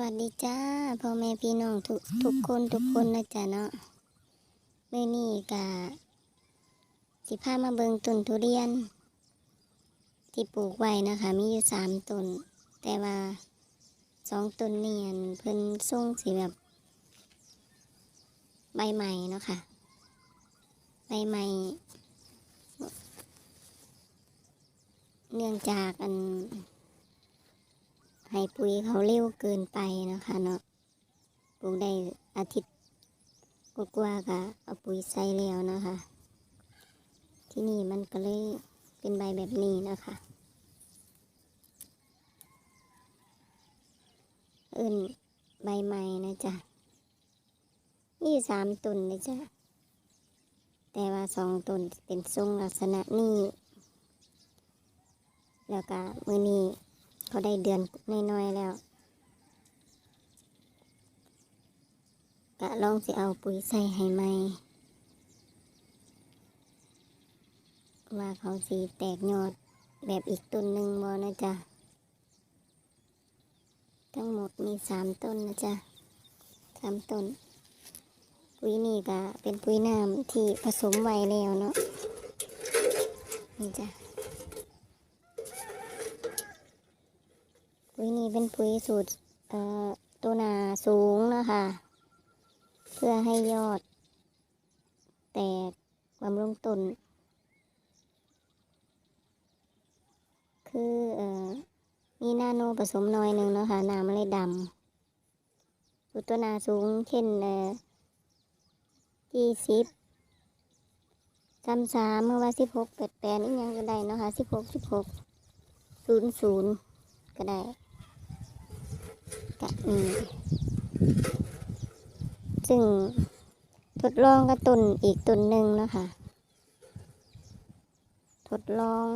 วัสดีจ้าพ่อแม่พี่น้องทุกทุกคนทุกคนนะจ๊ะเนาะเมื่อนี้กะสิพามาเบิงต้นทุเรียน ที่ปลูกไว้นะคะ มีอยู่สามต้น แต่ว่าสองต้นนี่อันเพิ่นส่งสีแบบ ใบใหม่เนาะค่ะ ใบใหม่ เนื่องจากอัน ให้ปุ๋ยเขาเร็วเกินไปนะคะเนาะปลูกได้อาทิตย์กว่าๆก็เอาปุ๋ยใส่แล้วนะคะ ที่นี่มันก็เลยเป็นใบแบบนี้นะคะเอื่นใบใหม่นะจ๊ะนี่สามต้นนะจ๊ะแต่ว่าสองต้นเป็นทรงลักษณะนี้ แล้วก็มือนี้ เขาได้เดือนน้อยๆแล้วกะลองสิเอาปุ๋ยใส่ให้ไหมว่าเขาสีแตกยอดแบบอีกต้นหนึ่งบอนะจ๊ะ ทั้งหมดมีสามต้นนะจ๊ะสามต้น ปุ๋ยนี่ก็เป็นปุ๋ยน้ำที่ผสมไว้แล้วเนาะนี่จ้ะ ปุ๋ยนี้เป็นปุ๋ยสูตรตัวหนาสูงนะคะ เพื่อให้ยอด แตกบำรุงต้นคืออมีนาโนผสมหน้อยหนึ่งเนาะคะน้ำมันเลยดำสูตรตัวหนาสูงเช่นยี่สิบสามสามเมื่อว่าสิบหกแปดแปดนี่ยังก็ได้เนาะคะสิบหกสิบหกศูนย์ศูนย์ก็ได้ กะมีซึ่งทดลองกับต้นอีกต้นหนึ่งนะคะทดลอง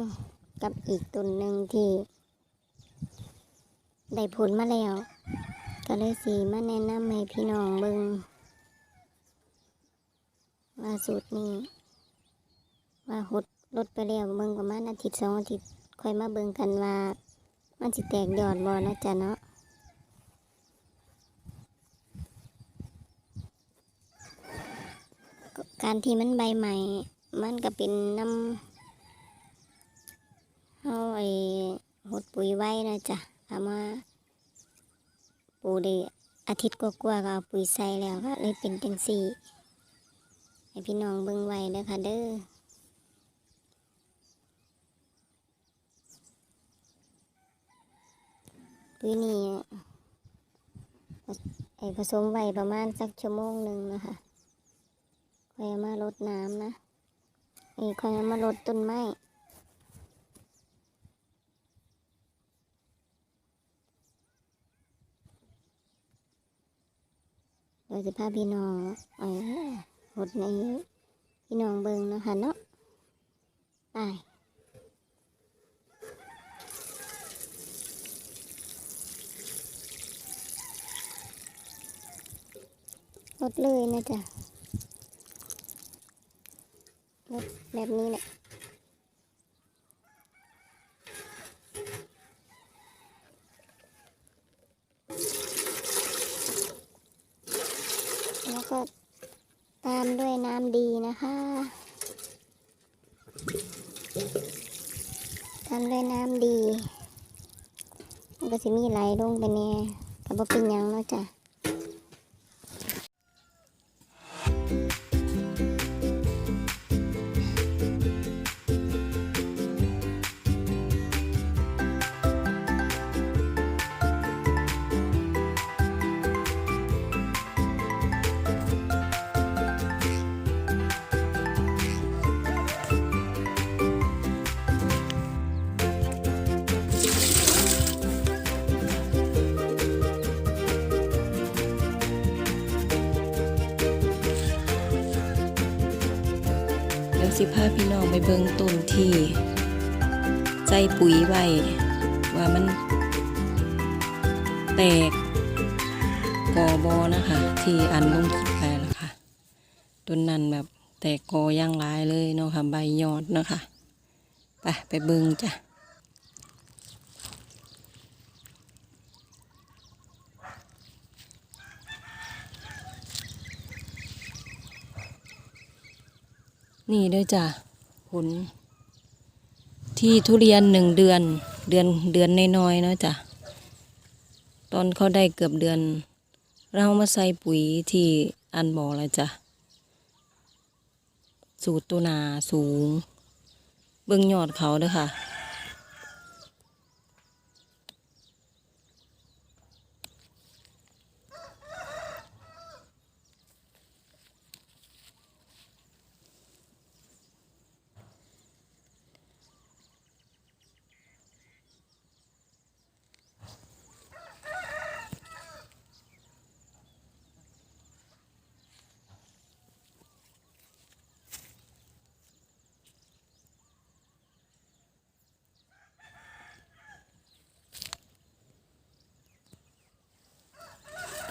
กับอีกต้นหนึ่งที่ได้ผลมาแล้ว ก็เลยสีมาแนะนำให้พี่น้องเบิงว่าสูตรนี้ ว่าหดลดไปแล้วเบิงประมาณอาทิตย์สองอาทิตย์ค่อยมาเบิงกันว่า มันสิแตกยอดบ่นะจ๊ะเนาะ การที่มันใบใหม่ มันก็เป็นน้ำเอาไอ้หดปุ๋ยไว้นะจ๊ะเอามาปูได้อาทิตย์กว่าๆก็เอาปุ๋ยใส่แล้วก็เลยเป็นจังสี่ให้พี่น้องเบิ่งไว้เด้อค่ะเด้อปุ๋ยนี่ไอ้ผสมไว้ประมาณสักชั่วโมงหนึ่งนะคะ คอยมารดน้ำนะนี่คอยมารดต้นไม้โดยสิพาพี่น้องเออรดในพี่น้องเบิงเนาะคะเนาะไปรดเลยนะจ๊ะ รถ แบบนี้แหละแล้วก็ตามด้วยน้ำดีนะคะ ตามด้วยน้ำดี มันก็จะมีไหลลงไปเนี่ยกับว่าเป็นยังเนาะจ้ะ สิพาพี่น้องไปเบิ่งต้นที่ใจปุ๋ยไว้ว่ามันแตกกอบอนะคะ ที่อันลงคลิปไปแล้วค่ะต้นนั้นแบบแตกกอย่างร้ายเลยเนาะค่ะใบยอดนะคะ ไปไปเบิ่งจ้ะ นี่เด้อจ้ะผลที่ทุเรียนหนึ่งเดือน เดือนเดือนน้อยๆเนาะจ้ะตอนเขาได้เกือบเดือน เรามาใส่ปุ๋ยที่อันบอกแล้วจ้ะสูตรตัวนาสูง เบื้องยอดเขาเด้อค่ะ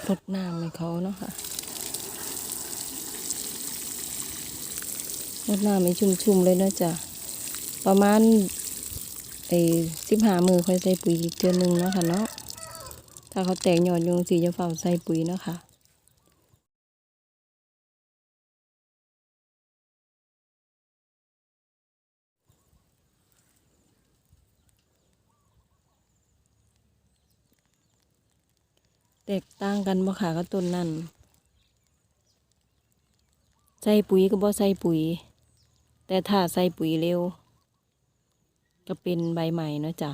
รดน้ำให้เขาเนาะค่ะรดน้ำให้ชุ่มๆเลยเนาะจ้ะประมาณไอ้สิบหามือค่อยใส่ปุ๋ยอีกเทื่อหนึงเนาะค่ะเนาะถ้าเขาแตกหยอดยงสีจะเฝ้าใส่ปุ๋ยเนาะค่ะ แตกต่างกันบ่ค่ะกับต้นนั่นใส่ปุ๋ยก็บ่ใส่ปุ๋ย แต่ถ้าใส่ปุ๋ยเร็ว ก็เป็นใบใหม่เนาะจ้ะ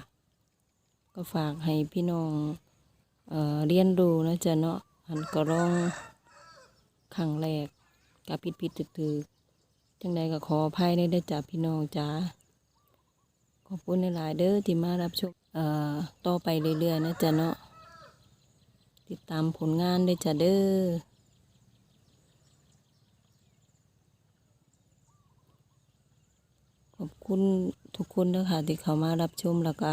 ก็ฝากให้พี่น้องเอ่อเรียนรู้นะจ้ะเนาะอันก็ร้องครั้งแรกกับผิดผิดถือถือๆจังใดก็ขออภัยในเด้จ้ะพี่น้องจ้าขอบคุณหลายเด้อที่มารับชมเอ่อต่อไปเรื่อยๆนะจ้ะเนาะ ติดตามผลงานด้วยจ้ะเด้อขอบคุณทุกคนนะคะที่เข้ามารับชมแล้วก็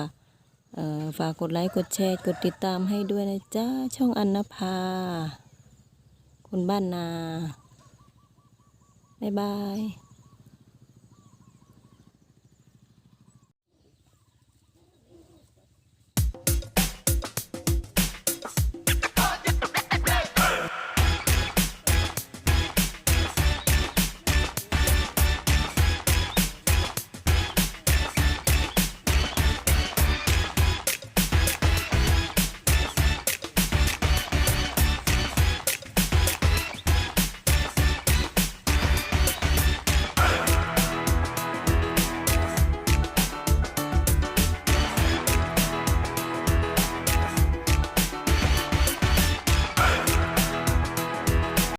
ฝากกดไลค์กดแชร์กดติดตามให้ด้วยนะจ้าช่องอันนภา คนบ้านนา บ๊ายบาย